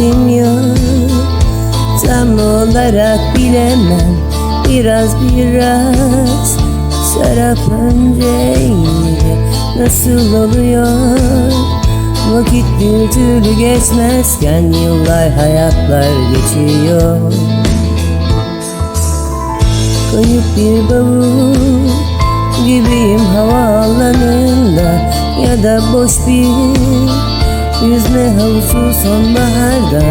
niyetim yok Tam olarak bilemem. Biraz biraz Şarap önceyle Nasıl oluyor? Vakit bir türlü geçmezken Yıllar hayatlar geçiyor. Kayıp bir bavul gibiyim havaalanında Ya da boş bir yüzme havuzu sonbaharda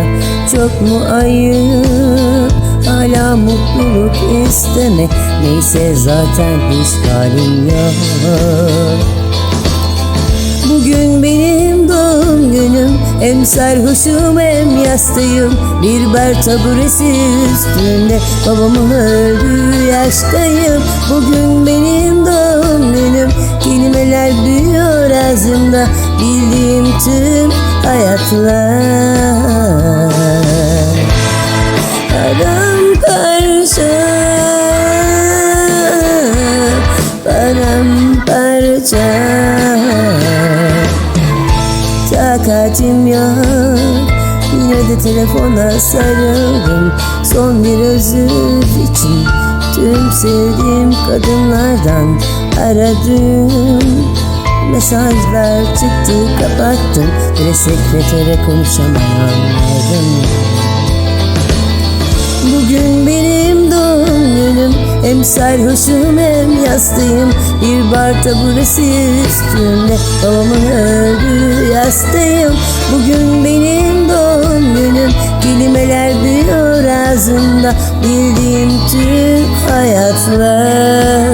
Çok mu ayıp? Hala mutluluk istemek Neyse zaten hiç halim yok. Bugün benim doğum günüm. Hem sarhoşum hem yastayım. Bir bar taburesi üstünde. Babamın öldüğü yaştayım. Bugün benim doğum günüm. Kelimeler büyüyor ağzımda Bildiğim tüm hayatlar Paramparça Paramparça. Takatim yok Yine de telefona sarıldım. Son bir özür için Tüm sevdiğim kadınlardan aradım Mesajlar çıktı kapattım. Bile sekretere konuşamayanlardım Bugün benim doğum günüm Hem sarhoşum hem yastayım. Bir bar taburesi üstünde Babamın öldüğü yastayım. Bugün benim doğum günüm Kelimeler büyüyor ağzımda. Bildiğim tüm hayatlar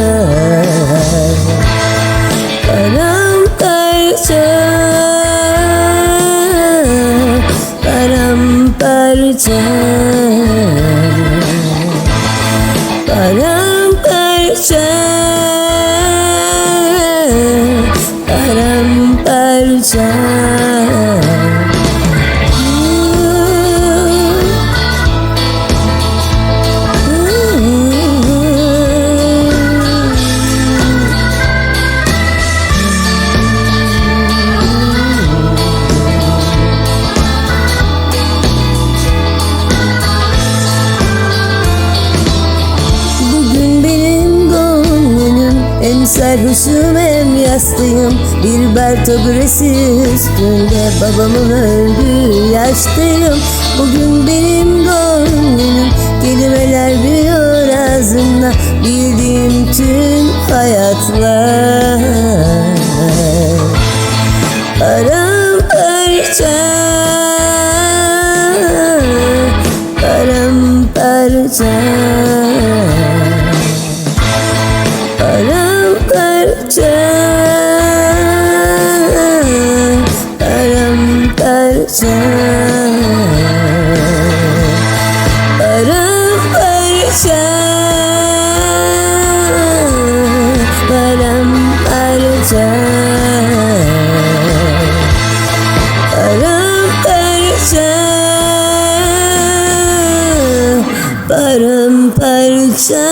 Parang parsa Parang parsa Hem sarhoşum hem yastayım Bir taburesi üstünde Babamın öldüğü yaştayım. Bugün benim doğum günüm Kelimeler büyüyor ağzımda. Bildiğim tüm hayatlar. Paramparça Paramparça Paramparça Paramparça Paramparça Paramparça